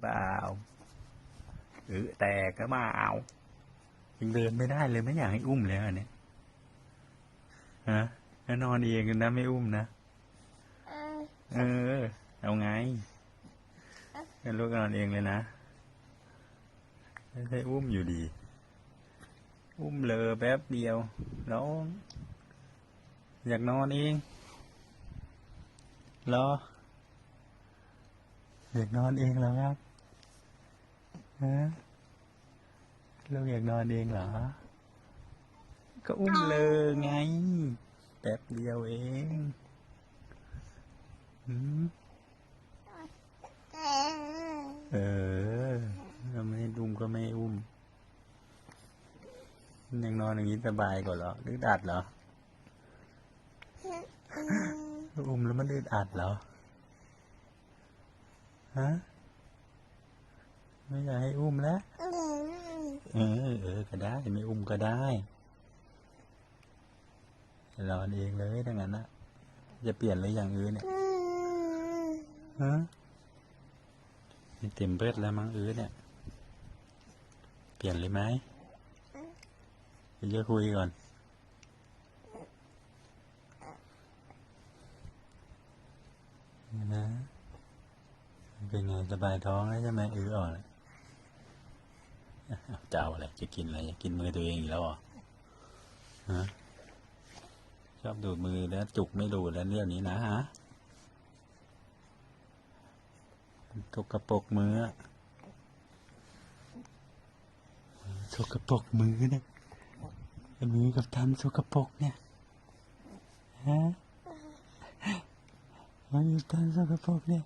เปล่าเออแตกก็มาเอายังเดินไม่ได้เลยไม่อยากให้อุ้มเลยอันเนี้ยฮะแล้วนอนเองกันนะไม่อุ้มนะเออ เอาไงให้ลูกนอนเองเลยนะไม่ใช่อุ้มอยู่ดี อุ้มเลอแป๊บเดียวร้องอยากนอนเองเหรออยากนอนเองเหรอครับ ฮะลูกอยากนอนเองเหรอ ก็อุ้มเลอไง แป๊บเดียวเองหืมเออถ้าไม่ให้อุ้มก็ไม่ให้อุ้ม ยังนอนอย่างนี้สบายกว่าเหรอหรืออัดเหรอ อุ้มแล้วมันอึดอัดเหรอ ฮะ ไม่อยากให้อุ้มแล้วเออเออ ก็ได้ ไม่อุ้มก็ได้นอนเองเลยดังนั้นนะจะเปลี่ยนเลยอย่างอื่นเนี่ยฮะนี่เต็มเบิดแล้วมั้งอื้อเนี่ย เปลี่ยนเลยไหมเดี๋ยวจะคุยก่อนนะเป็นไงสบายท้องแล้วใช่ไหมอื้ออ่อนเอา จะเอาอะไร จะกินอะไรจะกินมือตัวเองอีกแล้วเหรอฮะชอบดูดมือแล้วจุกไม่ดูดแล้วเรื่องนี้นะฮะตกกระปกมืออะสกปรกมือเนี่ยมือกับทำสกปรกเนี่ยฮะมันอยู่ตอนสกปรกเนี่ย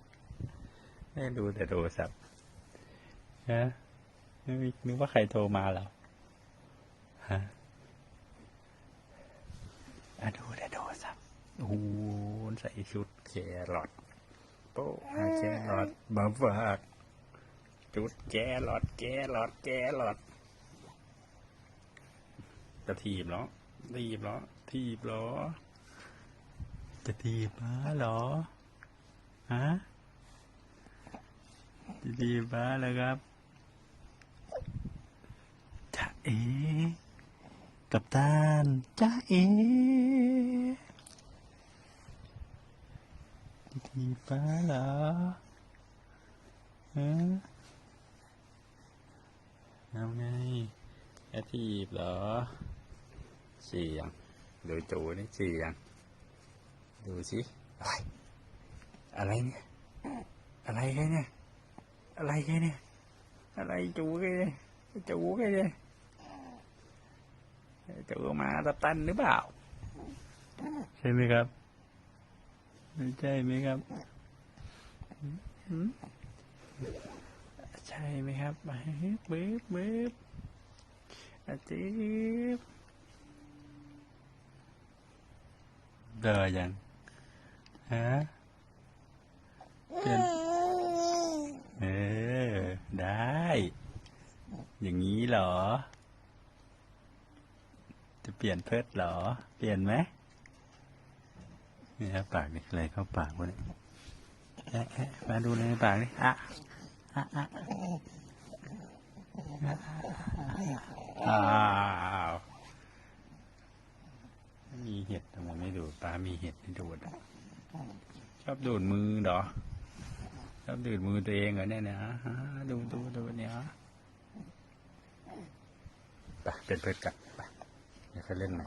ไม่ดูแต่โทรศัพท์ฮะ นึกว่าใครโทรมาเหรอฮะอะดูแต่โทรศัพท์โอ้โหใส่ชุดแครอทโป๊ะเอาแครอทมาฝากชุดแครอทแครอทแครอทจะทีบเหรอทีบเหรอทีบเหรอ จะทีบม้าเหรอฮะจะทีบม้าเหรอครับ เอกับตานจ้าเอจะทีบม้าเหรอฮะเอาไงจะทีบเหรอเสียงดูจูนี่เสียงดูสิอะไรอะไรเนี่ย อะไรกันเนี่ย อะไรกันเนี่ย อะไรจูกันเนี่ยจูกันเนี่ย จูมาตะตันหรือเปล่า ใช่ไหมครับ ไม่ใช่ไหมครับใช่ไหมครับมาเบ๊บเบ๊บอาจิ๊บเดอยังฮะเป็นเออ ได้ อย่างนี้เหรอ เปลี่ยนเพิดหรอ เปลี่ยนไหมนี่ครับปากนี่อะไรเข้าปากวะเนี่ยแะแอะมาดูในปากนี่อะอะอะอ้าวมีเห็ดทำไมไม่ดูดปลามีเห็ดให้ดูดชอบดูดมือเหรอชอบดูดมือตัวเองเหรอเนี่ยนะฮะดูดูดูเนี่ยไปเป็นเพื่อนกัน ไปเดี๋ยวเขาเล่นใหม่